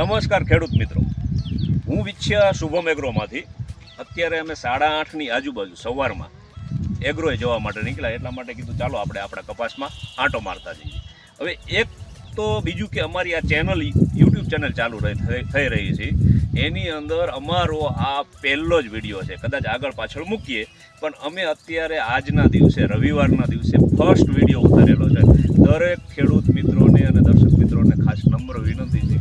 નમસ્કાર ખેડૂત મિત્રો. હું વિચ્છ્યા શુભમ એગ્રોમાંથી. અત્યારે અમે સાડા આઠની આજુબાજુ સવારમાં એગ્રોએ જવા માટે નીકળ્યા. એટલા માટે કીધું, ચાલો આપણે આપણા કપાસમાં આંટો મારતા જઈએ. હવે એક તો બીજું કે અમારી આ ચેનલ, યુટ્યુબ ચેનલ ચાલુ થઈ રહી છે. એની અંદર અમારો આ પહેલો જ વીડિયો છે. કદાચ આગળ પાછળ મૂકીએ. પણ અમે અત્યારે આજના દિવસે, રવિવારના દિવસે ફર્સ્ટ વીડિયો ઉતારેલો છે. દરેક ખેડૂત મિત્રોને અને દર્શક મિત્રોને ખાસ નમ્ર વિનંતી છે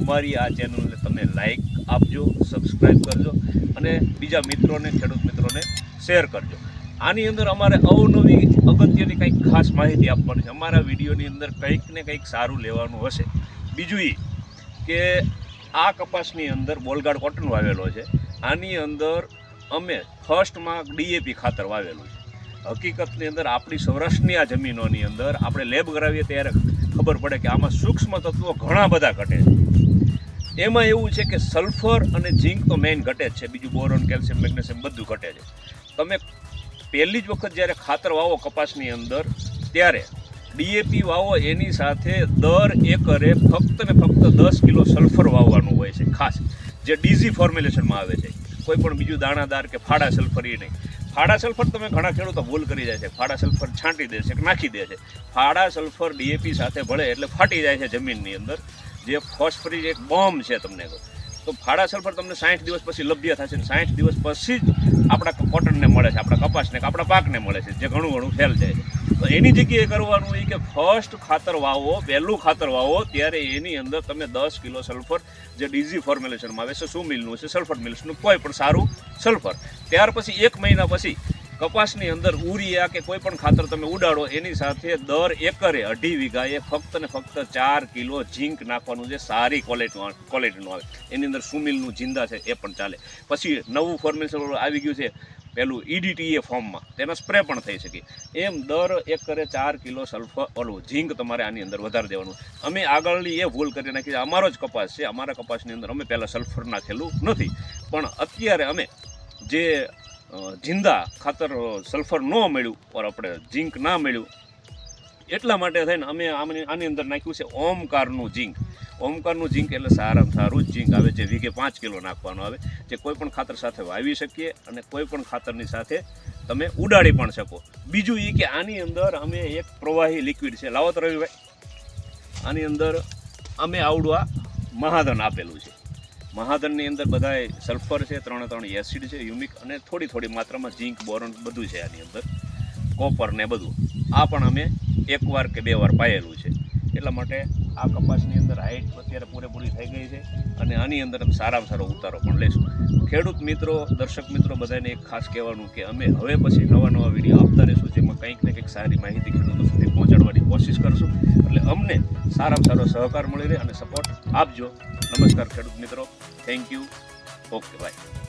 અમારી આ ચેનલને તમે લાઈક આપજો સબસ્ક્રાઈબ કરજો અને બીજા મિત્રોને, ખેડૂત મિત્રોને શેર કરજો. આની અંદર અમારે અવનવી અગત્યની કંઈક ખાસ માહિતી આપવાની છે. અમારા વિડીયોની અંદર કંઈક ને કંઈક સારું લેવાનું હશે. બીજું એ કે આ કપાસની અંદર બોલગાડ કોટન વાવેલો છે. આની અંદર અમે ફર્સ્ટમાં ડીએપી ખાતર વાવેલું છે. હકીકતની અંદર આપણી સૌરાષ્ટ્રની આ જમીનોની અંદર આપણે લેબ કરાવીએ ત્યારે ખબર પડે કે આમાં સૂક્ષ્મ તત્વો ઘણા બધા ઘટે છે. એમાં એવું છે કે સલ્ફર અને ઝીંક તો મેઇન ઘટે જ છે. બીજું બોરોન કેલ્શિયમ, મેગ્નેશિયમ બધું ઘટે છે. તમે પહેલી જ વખત જ્યારે ખાતર વાવો કપાસની અંદર, ત્યારે ડીએપી વાવો એની સાથે દર એકરે ફક્ત ને ફક્ત દસ કિલો સલ્ફર વાવવાનું હોય છે, ખાસ. જે ડીઝી ફોર્મ્યુલેશનમાં આવે છે. કોઈ પણ બીજું દાણાદાર કે ફાડા સલ્ફર એ નહીં. ફાડા સલ્ફર તમે ઘણા ખેડૂતો ભૂલ કરી જાય છે. ફાડા સલ્ફર છાંટી દે છે કે નાખી દે છે. ફાડા સલ્ફર ડીએપી સાથે ભળે એટલે ફાટી જાય છે જમીનની અંદર. જે ફોસ્ફરી એક બોમ્બ છે તમને તો ફાળા સલ્ફર તમને સાઠ દિવસ પછી લભ્ય થશે ને સાઠ દિવસ પછી જ આપણા કોટનને મળે છે, આપણા કપાસને આપણા પાકને મળે છે, જે ઘણું ઘણું ફેલ જાય છે. તો એની જગ્યાએ કરવાનું એ કે ફર્સ્ટ ખાતર વાવો, પહેલું ખાતર વાવો, ત્યારે એની અંદર તમે દસ કિલો સલ્ફર જે ડીઝી ફોર્મ્યુલેશનમાં આવે છે, શું મિલનું છે સલ્ફર મિલ્સનું કોઈ પણ સારું સલ્ફર ત્યાર પછી એક મહિના પછી કપાસની અંદર ઉરિયા કે કોઈ પણ ખાતર તમે ઉડાડો, એની સાથે દર એકરે અઢી વીઘાએ ફક્ત ને ફક્ત ચાર કિલો ઝીંક નાખવાનું છે સારી ક્વોલિટીનું ક્વોલિટીનું આવે. એની અંદર સુમિલનું જિંદા છે, એ પણ ચાલે. પછી નવું ફોર્મેશન આવી ગયું છે, પેલું E ઈડીટીએ ફોર્મમાં તેનો સ્પ્રે પણ થઈ શકે. એમ દર એકરે ચાર કિલો સલ્ફર ઓલું ઝીંક તમારે આની અંદર વધારે દેવાનું. અમે આગળની એ ભૂલ કરી નાખી અમારો જ કપાસ છે, અમારા કપાસની અંદર અમે પહેલાં સલ્ફર નાખેલું નથી. પણ અત્યારે અમે જે જિંદા ખાતર સલ્ફર ન મળ્યું, ઓર આપણે ઝીંક ના મળ્યું. એટલા માટે થઈને અમે આમની, આની અંદર નાખ્યું છે ઓમકારનું ઝીંક ઓમકારનું ઝીંક એટલે સારામાં સારું જ ઝીંક આવે જે વીઘે પાંચ કિલો નાખવાનું આવે, જે કોઈ પણ ખાતર સાથે વાવી શકીએ અને કોઈ પણ ખાતરની સાથે તમે ઉડાડી પણ શકો. બીજું એ કે આની અંદર અમે એક પ્રવાહી લિક્વિડ છે. લાવો તો રવિભાઈ. આની અંદર અમે આવડું આ મહાધન આપેલું છે. મહાધનની અંદર બધાય સલ્ફર છે, ત્રણે ત્રણ એસિડ છે યુમિક અને થોડી થોડી માત્રામાં ઝીંક, બોરોન બધું છે આની અંદર. કોપર ને બધું. આ પણ અમે એકવાર કે બે વાર પાયેલું છે. એટલા માટે આ કપાસની અંદર હાઈટ અત્યારે પૂરેપૂરી થઈ ગઈ છે અને આની અંદર અમે સારામાં સારો ઉતારો પણ લઈશું. ખેડૂત મિત્રો, દર્શક મિત્રો બધાને એક ખાસ કહેવાનું કે અમે હવે પછી નવા નવા વીડિયો આપતા રહીશું, જેમાં કંઈક ને કંઈક સારી માહિતી ખેડૂતો સુધી પહોંચાડવાની કોશિશ કરશું. એટલે અમને સારામાં સારો સહકાર મળી રહે અને સપોર્ટ આપજો. નમસ્કાર ખેડૂત મિત્રો. Thank you okay bye